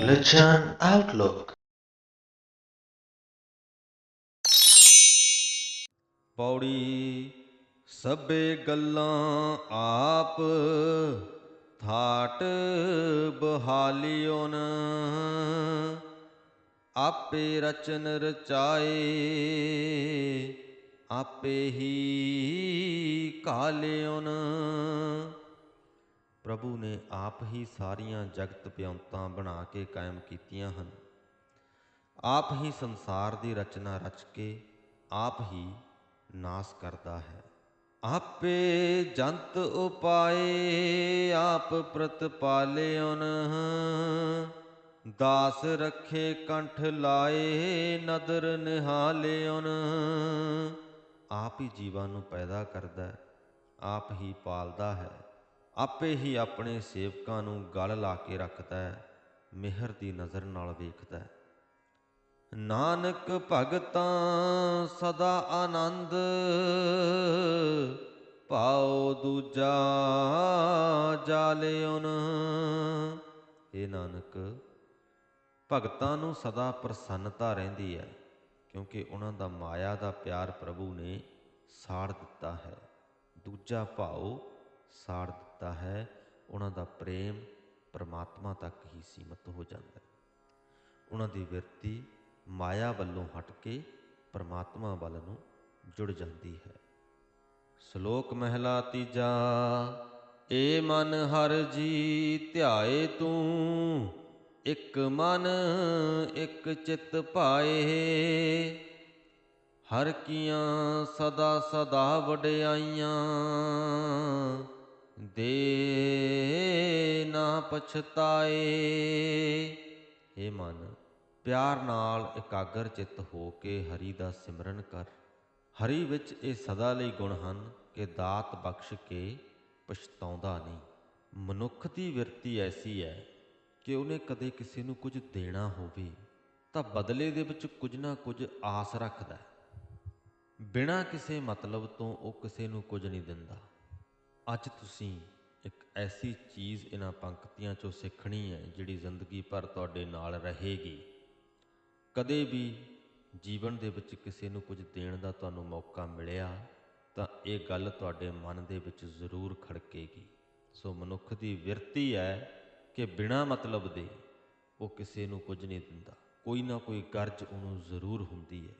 Religion Outlook. ਪੌੜੀ ਸਭੇ ਗੱਲਾਂ ਆਪ ਥਾਟ ਬਹਾਲਿਓਨ ਆਪੇ ਰਚਨ ਰਚਾਏ ਆਪੇ ਹੀ ਕਾਲਿਓਨ ਪ੍ਰਭੂ ਨੇ ਆਪ ਹੀ ਸਾਰੀਆਂ ਜਗਤ ਪਿਉਂਤਾਂ ਬਣਾ ਕੇ ਕਾਇਮ ਕੀਤੀਆਂ ਹਨ। ਆਪ ਹੀ ਸੰਸਾਰ ਦੀ ਰਚਨਾ ਰਚ ਕੇ ਆਪ ਹੀ ਨਾਸ ਕਰਦਾ ਹੈ। ਆਪੇ ਜੰਤ ਉਪਾਏ, ਆਪ ਪ੍ਰਤਪਾਲਿਓਨ ਦਾਸ ਰੱਖੇ ਕੰਠ ਲਾਏ, ਨਦਰ ਨਿਹਾਲਿਓਨ ਆਪ ਹੀ ਜੀਵਾਂ ਨੂੰ ਪੈਦਾ ਕਰਦਾ ਆਪ ਹੀ ਪਾਲਦਾ ਹੈ। ਆਪੇ ਹੀ ਆਪਣੇ ਸੇਵਕਾਂ ਨੂੰ ਗਲ ਲਾ ਕੇ ਰੱਖਦਾ ਹੈ, ਮਿਹਰ ਦੀ ਨਜ਼ਰ ਨਾਲ ਵੇਖਦਾ ਹੈ। ਨਾਨਕ ਭਗਤਾਂ ਸਦਾ ਆਨੰਦ ਪਾਉ ਦੂਜਾ ਜਾਲਿਓਨ ਇਹ ਨਾਨਕ, ਭਗਤਾਂ ਨੂੰ ਸਦਾ ਪ੍ਰਸੰਨਤਾ ਰਹਿੰਦੀ ਹੈ, ਕਿਉਂਕਿ ਉਹਨਾਂ ਦਾ ਮਾਇਆ ਦਾ ਪਿਆਰ ਪ੍ਰਭੂ ਨੇ ਸਾੜ ਦਿੱਤਾ ਹੈ। ਦੂਜਾ ਭਾਉ ਸਾੜ ਦਿੱਤਾ ਹੈ, ਉਹਨਾਂ ਦਾ ਪ੍ਰੇਮ ਪਰਮਾਤਮਾ ਤੱਕ ਹੀ ਸੀਮਤ ਹੋ ਜਾਂਦਾ ਹੈ। ਉਹਨਾਂ ਦੀ ਵਿਰਤੀ ਮਾਇਆ ਵੱਲੋਂ ਹਟ ਕੇ ਪਰਮਾਤਮਾ ਵੱਲ ਨੂੰ ਜੁੜ ਜਾਂਦੀ ਹੈ। ਸ਼ਲੋਕ ਮਹਿਲਾ ਤੀਜਾ, ਏ ਮਨ ਹਰ ਜੀ ਧਿਆਏ ਤੂੰ, ਇੱਕ ਮਨ ਇੱਕ ਚਿੱਤ ਪਾਏ, ਹਰ ਕੀਆਂ ਸਦਾ ਸਦਾ ਵਡਿਆਈਆਂ। ਦੇ ਨਾ ਪਛਤਾਏ। ਏ ਮਨ, ਪਿਆਰ ਨਾਲ ਇਕਾਗਰ ਚਿੱਤ ਹੋ ਕੇ ਹਰੀ ਦਾ ਸਿਮਰਨ ਕਰ। ਹਰੀ ਵਿੱਚ ਇਹ ਸਦਾ ਲਈ ਗੁਣ ਹਨ ਕਿ ਦਾਤ ਬਖਸ਼ ਕੇ ਪਛਤਾਉਂਦਾ ਨਹੀਂ। ਮਨੁੱਖ ਦੀ ਵਿਰਤੀ ਐਸੀ ਹੈ ਕਿ ਉਹਨੇ ਕਦੇ ਕਿਸੇ ਨੂੰ ਕੁਝ ਦੇਣਾ ਹੋਵੇ, ਤਾਂ ਬਦਲੇ ਦੇ ਵਿੱਚ ਕੁਝ ਨਾ ਕੁਝ ਆਸ ਰੱਖਦਾ ਬਿਨਾਂ ਕਿਸੇ ਮਤਲਬ ਤੋਂ ਉਹ ਕਿਸੇ ਨੂੰ ਕੁਝ ਨਹੀਂ ਦਿੰਦਾ। ਅੱਜ ਤੁਸੀਂ ਇੱਕ ਐਸੀ ਚੀਜ਼ ਇਹਨਾਂ ਪੰਕਤੀਆਂ ਚੋਂ ਸਿੱਖਣੀ ਹੈ ਜਿਹੜੀ ਜ਼ਿੰਦਗੀ ਭਰ ਤੁਹਾਡੇ ਨਾਲ ਰਹੇਗੀ। ਕਦੇ ਵੀ ਜੀਵਨ ਦੇ ਵਿੱਚ ਕਿਸੇ ਨੂੰ ਕੁਝ ਦੇਣ ਦਾ ਤੁਹਾਨੂੰ ਮੌਕਾ ਮਿਲਿਆ, ਤਾਂ ਇਹ ਗੱਲ ਤੁਹਾਡੇ ਮਨ ਦੇ ਵਿੱਚ ਜ਼ਰੂਰ ਖੜਕੇਗੀ। ਸੋ ਮਨੁੱਖ ਦੀ ਵਿਰਤੀ ਹੈ ਕਿ ਬਿਨਾਂ ਮਤਲਬ ਦੇ ਉਹ ਕਿਸੇ ਨੂੰ ਕੁਝ ਨਹੀਂ ਦਿੰਦਾ। ਕੋਈ ਨਾ ਕੋਈ ਗਰਜ ਉਹਨੂੰ ਜ਼ਰੂਰ ਹੁੰਦੀ ਹੈ।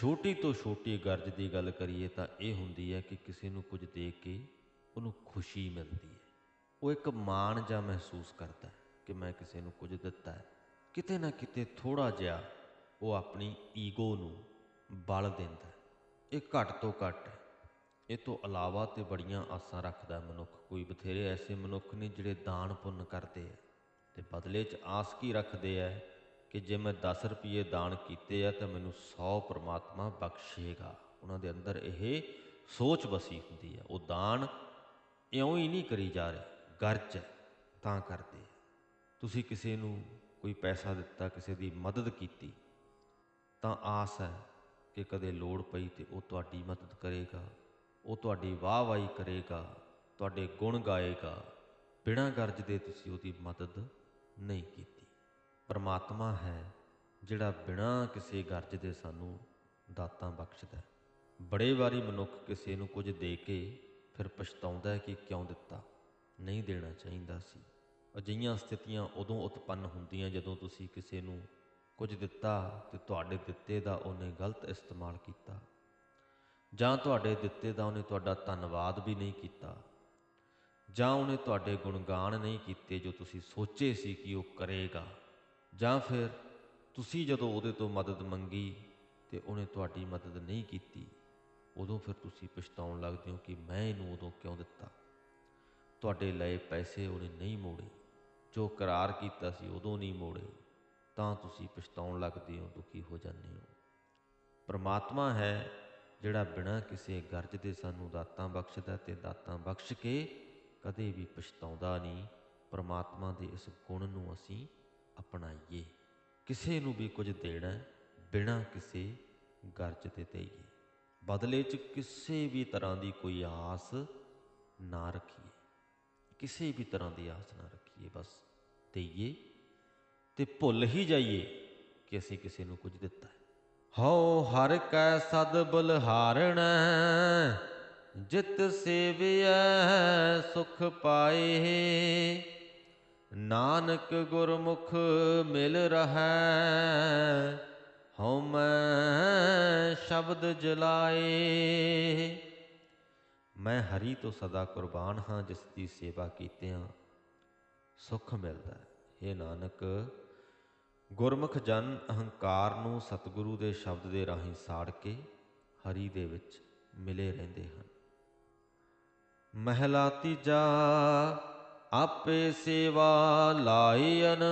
ਛੋਟੀ ਤੋਂ ਛੋਟੀ ਗਰਜ ਦੀ ਗੱਲ ਕਰੀਏ ਤਾਂ ਇਹ ਹੁੰਦੀ ਹੈ ਕਿ ਕਿਸੇ ਨੂੰ ਕੁਝ ਦੇ ਕੇ ਉਹਨੂੰ ਖੁਸ਼ੀ ਮਿਲਦੀ ਹੈ। ਉਹ ਇੱਕ ਮਾਣ ਜਾਂ ਮਹਿਸੂਸ ਕਰਦਾ ਹੈ ਕਿ ਮੈਂ ਕਿਸੇ ਨੂੰ ਕੁਝ ਦਿੱਤਾ ਹੈ। ਕਿਤੇ ਨਾ ਕਿਤੇ ਥੋੜਾ ਜਿਹਾ ਉਹ ਆਪਣੀ ਈਗੋ ਨੂੰ ਬਲ ਦਿੰਦਾ ਹੈ। ਇਹ ਘੱਟ ਤੋਂ ਘੱਟ ਹੈ। ਇਹ ਤੋਂ ਇਲਾਵਾ ਤੇ ਬੜੀਆਂ ਆਸਾਂ ਰੱਖਦਾ ਮਨੁੱਖ। ਕੋਈ ਬਥੇਰੇ ਐਸੇ ਮਨੁੱਖ ਨੇ ਜਿਹੜੇ ਦਾਨ ਪੁੰਨ ਕਰਦੇ ਆ ਤੇ ਬਦਲੇ 'ਚ ਆਸ ਕੀ ਰੱਖਦੇ ਆ ਕਿ ਜੇ ਮੈਂ 10 ਰੁਪਏ ਦਾਨ ਕੀਤੇ ਆ ਤਾਂ ਮੈਨੂੰ 100 ਪ੍ਰਮਾਤਮਾ ਬਖਸ਼ੇਗਾ। ਉਹਨਾਂ ਦੇ ਅੰਦਰ ਇਹ ਸੋਚ ਵਸੀ ਹੁੰਦੀ ਹੈ। ਉਹ ਦਾਨ ਇਉਂ ਹੀ ਨਹੀਂ ਕਰੀ ਜਾ ਰਹੇ। ਗਰਜ ਹੈ, ਤਾਂ ਕਰਦੇ ਤੁਸੀਂ ਕਿਸੇ ਨੂੰ ਕੋਈ ਪੈਸਾ ਦਿੱਤਾ, ਕਿਸੇ ਦੀ ਮਦਦ ਕੀਤੀ, ਤਾਂ ਆਸ ਹੈ ਕਿ ਕਦੇ ਲੋੜ ਪਈ ਤੇ ਉਹ ਤੁਹਾਡੀ ਮਦਦ ਕਰੇਗਾ, ਉਹ ਤੁਹਾਡੀ ਵਾਹ-ਵਾਹੀ ਕਰੇਗਾ, ਤੁਹਾਡੇ ਗੁਣ ਗਾਏਗਾ। ਬਿਨਾਂ ਗਰਜ ਦੇ ਤੁਸੀਂ ਉਹਦੀ ਮਦਦ ਨਹੀਂ ਕੀਤੀ। ਪਰਮਾਤਮਾ ਹੈ ਜਿਹੜਾ ਬਿਨਾਂ ਕਿਸੇ ਗਰਜ ਦੇ ਸਾਨੂੰ ਦਾਤਾਂ ਬਖਸ਼ਦਾ ਬੜੇ ਵਾਰੀ ਮਨੁੱਖ ਕਿਸੇ ਨੂੰ ਕੁਝ ਦੇ ਕੇ ਫਿਰ ਪਛਤਾਉਂਦਾ ਹੈ ਕਿ ਕਿਉਂ ਦਿੱਤਾ? ਨਹੀਂ ਦੇਣਾ ਚਾਹੀਦਾ ਸੀ। ਅਜਿਹੀਆਂ ਸਥਿਤੀਆਂ ਉਦੋਂ ਉਤਪੰਨ ਹੁੰਦੀਆਂ ਜਦੋਂ ਤੁਸੀਂ ਕਿਸੇ ਨੂੰ ਕੁਝ ਦਿੱਤਾ ਤੇ ਤੁਹਾਡੇ ਦਿੱਤੇ ਦਾ ਉਹਨੇ ਗਲਤ ਇਸਤੇਮਾਲ ਕੀਤਾ। ਜਾਂ ਤੁਹਾਡੇ ਦਿੱਤੇ ਦਾ ਉਹਨੇ ਤੁਹਾਡਾ ਧੰਨਵਾਦ ਵੀ ਨਹੀਂ ਕੀਤਾ। ਜਾਂ ਉਹਨੇ ਤੁਹਾਡੇ ਗੁਣਗਾਨ ਨਹੀਂ ਕੀਤੇ ਜੋ ਤੁਸੀਂ ਸੋਚੇ ਸੀ ਕਿ ਉਹ ਕਰੇਗਾ। ਜਾਂ ਫਿਰ ਤੁਸੀਂ ਜਦੋਂ ਉਹਦੇ ਤੋਂ ਮਦਦ ਮੰਗੀ ਤੇ ਉਹਨੇ ਤੁਹਾਡੀ ਮਦਦ ਨਹੀਂ ਕੀਤੀ। ਉਦੋਂ ਫਿਰ ਤੁਸੀਂ ਪਛਤਾਉਣ ਲੱਗਦੇ ਹੋ ਕਿ ਮੈਂ ਇਹਨੂੰ ਉਦੋਂ ਕਿਉਂ ਦਿੱਤਾ? ਤੁਹਾਡੇ ਲਏ ਪੈਸੇ ਉਹਨੇ ਨਹੀਂ ਮੋੜੇ। ਜੋ ਕਰਾਰ ਕੀਤਾ ਸੀ ਉਦੋਂ ਨਹੀਂ ਮੋੜੇ। ਤਾਂ ਤੁਸੀਂ ਪਛਤਾਉਣ ਲੱਗਦੇ ਹੋ, ਦੁਖੀ ਹੋ ਜਾਂਦੇ ਹੋ। ਪਰਮਾਤਮਾ ਹੈ ਜਿਹੜਾ ਬਿਨਾਂ ਕਿਸੇ ਗਰਜ ਦੇ ਸਾਨੂੰ ਦਾਤਾਂ ਬਖਸ਼ਦਾ ਤੇ ਦਾਤਾਂ ਬਖਸ਼ ਕੇ ਕਦੇ ਵੀ ਪਛਤਾਉਂਦਾ ਨਹੀਂ। ਪਰਮਾਤਮਾ ਦੇ ਇਸ ਗੁਣ ਨੂੰ ਅਸੀਂ ਅਪਣਾਈਏ। ਕਿਸੇ ਨੂੰ ਵੀ ਕੁਝ ਦੇਣਾ ਬਿਨਾਂ ਕਿਸੇ ਗਰਜ ਦੇ ਦੇਈਏ। ਬਦਲੇ 'ਚ ਕਿਸੇ ਵੀ ਤਰ੍ਹਾਂ ਦੀ ਕੋਈ ਆਸ ਨਾ ਰੱਖੀਏ। ਕਿਸੇ ਵੀ ਤਰ੍ਹਾਂ ਦੀ ਆਸ ਨਾ ਰੱਖੀਏ, ਬਸ ਦੇਈਏ ਤੇ ਭੁੱਲ ਹੀ ਜਾਈਏ ਕਿ ਅਸੀਂ ਕਿਸੇ ਨੂੰ ਕੁਝ ਦਿੱਤਾ ਹੈ। ਹਉ ਹਰ ਕੈ ਸਦ ਬਲਹਾਰਣੈ, ਜਿਤ ਸੇਵਿਐ ਸੁਖ ਪਾਏ। ਨਾਨਕ ਗੁਰਮੁਖ ਮਿਲ ਰਹੈ ਹਉ ਮੈਂ ਸ਼ਬਦ ਜਲਾਏ। ਮੈਂ ਹਰੀ ਤੋਂ ਸਦਾ ਕੁਰਬਾਨ ਹਾਂ, ਜਿਸ ਦੀ ਸੇਵਾ ਕੀਤਿਆਂ ਸੁਖ ਮਿਲਦਾ ਹੈ। ਇਹ ਨਾਨਕ, ਗੁਰਮੁਖ ਜਨ ਅਹੰਕਾਰ ਨੂੰ ਸਤਿਗੁਰੂ ਦੇ ਸ਼ਬਦ ਦੇ ਰਾਹੀਂ ਸਾੜ ਕੇ ਹਰੀ ਦੇ ਵਿੱਚ ਮਿਲੇ ਰਹਿੰਦੇ ਹਨ। ਮਹਿਲਾ ਤੀਜਾ, ਆਪੇ ਸੇਵਾ ਲਾਇਨ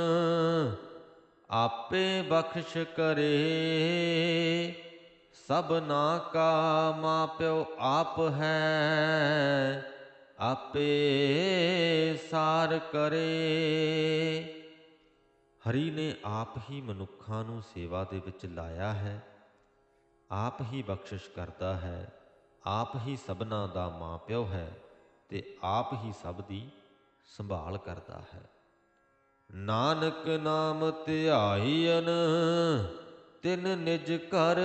ਆਪੇ ਬਖਸ਼ ਕਰੇ, ਸਭਨਾ ਕਾ ਮਾਪਿਓ ਆਪ ਹੈ, ਆਪੇ ਸਾਰ ਕਰੇ। ਹਰੀ ਨੇ ਆਪ ਹੀ ਮਨੁੱਖਾਂ ਨੂੰ ਸੇਵਾ ਦੇ ਵਿੱਚ ਲਾਇਆ ਹੈ, ਆਪ ਹੀ ਬਖਸ਼ਿਸ਼ ਕਰਦਾ ਹੈ, ਆਪ ਹੀ ਸਭਨਾ ਦਾ ਮਾਪਿਓ ਹੈ ਤੇ ਆਪ ਹੀ ਸਭ ਦੀ ਸੰਭਾਲ ਕਰਦਾ ਹੈ। ਨਾਨਕ ਨਾਮ ਧਿਆਈਨ ਤਿਨ ਨਿਜ ਘਰ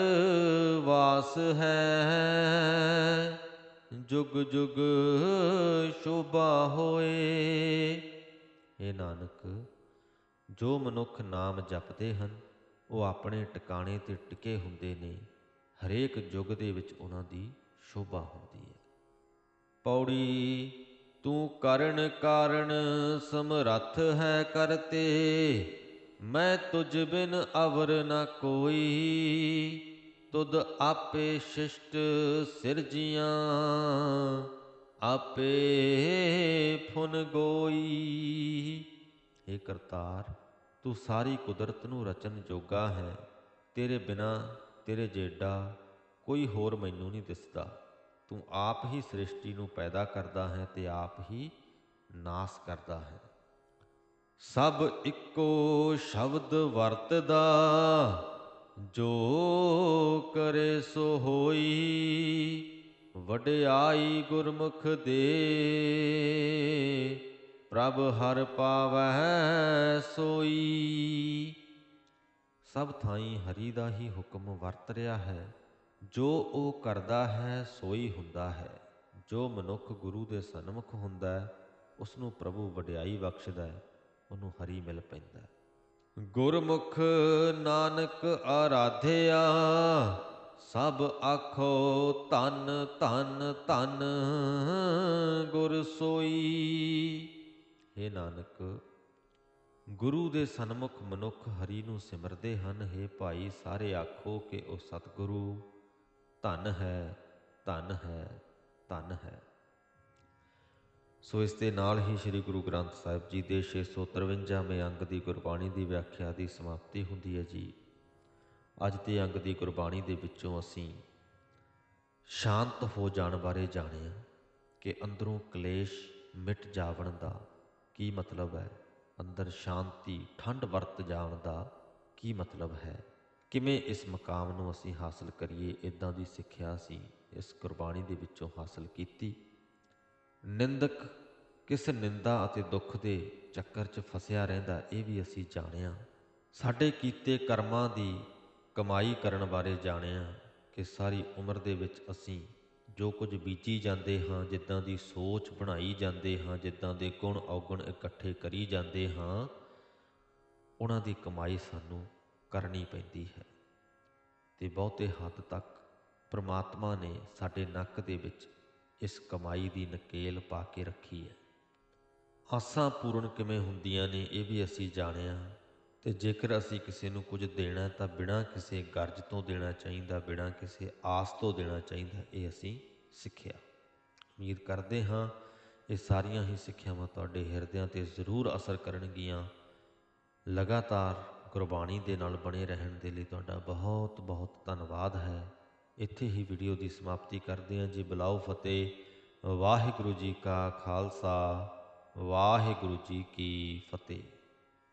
ਵਾਸ ਹੈ। ਜੁਗ ਜੁਗ ਸ਼ੋਭਾ ਹੋਏ। ਇਹ ਨਾਨਕ, ਜੋ ਮਨੁੱਖ ਨਾਮ ਜਪਦੇ ਹਨ, ਉਹ ਆਪਣੇ ਟਿਕਾਣੇ ਤੇ ਟਿਕੇ ਹੁੰਦੇ ਨੇ। ਹਰੇਕ ਯੁੱਗ ਦੇ ਵਿੱਚ ਉਹਨਾਂ ਦੀ ਸ਼ੋਭਾ ਹੁੰਦੀ ਹੈ। ਪੌੜੀ ਤੂੰ ਕਰਨ ਕਾਰਨ ਸਮਰੱਥ ਹੈ ਕਰਤੇ, ਮੈਂ ਤੁਝ ਬਿਨ ਅਵਰ ਨ ਕੋਈ। ਤੁਧ ਆਪੇ ਸ਼ਿਸ਼ਟ ਸਿਰਜੀਆਂ, ਆਪੇ ਫੁਨ ਗੋਈ। ਏ ਕਰਤਾਰ, ਤੂੰ ਸਾਰੀ ਕੁਦਰਤ ਨੂੰ ਰਚਨ ਜੋਗਾ ਹੈ, ਤੇਰੇ ਬਿਨਾ ਤੇਰੇ ਜੇਡਾ ਕੋਈ ਹੋਰ ਮੈਨੂੰ ਨਹੀਂ ਦਿਸਦਾ। ਤੂੰ ਆਪ ਹੀ ਸ੍ਰਿਸ਼ਟੀ ਨੂੰ ਪੈਦਾ ਕਰਦਾ ਹੈ ਤੇ ਆਪ ਹੀ ਨਾਸ ਕਰਦਾ ਹੈ। ਸਭ ਇੱਕੋ ਸ਼ਬਦ ਵਰਤਦਾ, ਜੋ ਕਰੇ ਸੋ ਹੋਈ, ਵਡਿਆਈ ਗੁਰਮੁਖ ਦੇ। ਪ੍ਰਭ ਹਰ ਪਾਵੈ ਸੋਈ। ਸਭ ਥਾਈਂ ਹਰੀ ਦਾ ਹੀ ਹੁਕਮ ਵਰਤ ਰਿਹਾ ਹੈ। ਜੋ ਉਹ ਕਰਦਾ ਹੈ, ਸੋਈ ਹੁੰਦਾ ਹੈ। ਜੋ ਮਨੁੱਖ ਗੁਰੂ ਦੇ ਸਨਮੁਖ ਹੁੰਦਾ ਹੈ ਉਸ ਨੂੰ ਪ੍ਰਭੂ ਵਡਿਆਈ ਬਖਸ਼ਦਾ ਹੈ, ਉਹਨੂੰ ਹਰੀ ਮਿਲ ਪੈਂਦਾ ਹੈ। ਗੁਰਮੁਖ ਨਾਨਕ ਆਰਾਧਿਆ, ਸਭ ਆਖੋ ਧੰਨ ਧੰਨ ਧੰਨ ਗੁਰ ਸੋਈ। हे ਨਾਨਕ, ਗੁਰੂ ਦੇ ਸਨਮੁਖ ਮਨੁੱਖ ਹਰੀ ਨੂੰ ਸਿਮਰਦੇ ਹਨ हे ਭਾਈ, ਸਾਰੇ ਆਖੋ ਕਿ ਉਹ ਸਤਿਗੁਰੂ। ਧਨ ਹੈ ਧਨ ਹੈ ਧਨ ਹੈ। ਸੋ ਇਸ ਦੇ ਨਾਲ ਹੀ ਸ੍ਰੀ ਗੁਰੂ ਗ੍ਰੰਥ ਸਾਹਿਬ ਜੀ ਦੇ 653ਵੇਂ ਅੰਗ ਦੀ ਗੁਰਬਾਣੀ ਦੀ ਵਿਆਖਿਆ ਦੀ ਸਮਾਪਤੀ ਹੁੰਦੀ ਹੈ ਜੀ। ਅੱਜ ਦੇ ਅੰਗ ਦੀ ਗੁਰਬਾਣੀ ਦੇ ਵਿੱਚੋਂ ਅਸੀਂ ਸ਼ਾਂਤ ਹੋ ਜਾਣ ਬਾਰੇ ਜਾਣਿਆ ਕਿ ਅੰਦਰੋਂ ਕਲੇਸ਼ ਮਿਟ ਜਾਵਣ ਦਾ ਕੀ ਮਤਲਬ ਹੈ, ਅੰਦਰ ਸ਼ਾਂਤੀ ਠੰਡ ਵਰਤ ਜਾਣ ਦਾ ਕੀ ਮਤਲਬ ਹੈ। ਕਿਵੇਂ ਇਸ ਮਕਾਮ ਨੂੰ ਅਸੀਂ ਹਾਸਲ ਕਰੀਏ? ਇਦਾਂ ਦੀ ਸਿੱਖਿਆ ਅਸੀਂ ਇਸ ਗੁਰਬਾਣੀ ਦੇ ਵਿੱਚੋਂ ਹਾਸਲ ਕੀਤੀ। ਨਿੰਦਕ ਕਿਸ ਨਿੰਦਾ ਅਤੇ ਦੁੱਖ ਦੇ ਚੱਕਰ 'ਚ ਫਸਿਆ ਰਹਿੰਦਾ, ਇਹ ਵੀ ਅਸੀਂ ਜਾਣਿਆ। ਸਾਡੇ ਕੀਤੇ ਕਰਮਾਂ ਦੀ ਕਮਾਈ ਕਰਨ ਬਾਰੇ ਜਾਣਿਆ ਕਿ ਸਾਰੀ ਉਮਰ ਦੇ ਵਿੱਚ ਅਸੀਂ ਜੋ ਕੁਝ ਬੀਜੀ ਜਾਂਦੇ ਹਾਂ, ਜਿੱਦਾਂ ਦੀ ਸੋਚ ਬਣਾਈ ਜਾਂਦੇ ਹਾਂ, ਜਿੱਦਾਂ ਦੇ ਗੁਣ ਔਗੁਣ ਇਕੱਠੇ ਕਰੀ ਜਾਂਦੇ ਹਾਂ, ਉਹਨਾਂ ਦੀ ਕਮਾਈ ਸਾਨੂੰ ਕਰਨੀ ਪੈਂਦੀ ਹੈ। ਤੇ ਬਹੁਤੇ ਹੱਦ ਤੱਕ ਪ੍ਰਮਾਤਮਾ ਨੇ ਸਾਡੇ ਨੱਕ ਦੇ ਵਿੱਚ ਇਸ ਕਮਾਈ ਦੀ ਨਕੇਲ ਪਾ ਕੇ ਰੱਖੀ ਹੈ। ਆਸਾਂ ਪੂਰਨ ਕਿਵੇਂ ਹੁੰਦੀਆਂ ਨੇ ਇਹ ਵੀ ਅਸੀਂ ਜਾਣਿਆ। ਤੇ ਜੇਕਰ ਅਸੀਂ ਕਿਸੇ ਨੂੰ ਕੁਝ ਦੇਣਾ ਤਾਂ ਬਿਨਾਂ ਕਿਸੇ ਗਰਜ ਤੋਂ ਦੇਣਾ ਚਾਹੀਦਾ, ਬਿਨਾਂ ਕਿਸੇ ਆਸ ਤੋਂ ਦੇਣਾ ਚਾਹੀਦਾ, ਇਹ ਅਸੀਂ ਸਿੱਖਿਆ। ਉਮੀਦ ਕਰਦੇ ਹਾਂ ਇਹ ਸਾਰੀਆਂ ਹੀ ਸਿੱਖਿਆਵਾਂ ਤੁਹਾਡੇ ਹਿਰਦਿਆਂ ਤੇ ਜ਼ਰੂਰ ਅਸਰ ਕਰਨਗੀਆਂ। ਲਗਾਤਾਰ ਗੁਰਬਾਣੀ ਦੇ ਨਾਲ ਬਣੇ ਰਹਿਣ ਦੇ ਲਈ ਤੁਹਾਡਾ ਬਹੁਤ ਬਹੁਤ ਧੰਨਵਾਦ ਹੈ। ਇੱਥੇ ਹੀ ਵੀਡੀਓ ਦੀ ਸਮਾਪਤੀ ਕਰਦੇ ਹਾਂ ਜੀ। ਬੁਲਾਓ ਫਤਿਹ। ਵਾਹਿਗੁਰੂ ਜੀ ਕਾ ਖਾਲਸਾ। ਵਾਹਿਗੁਰੂ ਜੀ ਕੀ ਫਤਿਹ।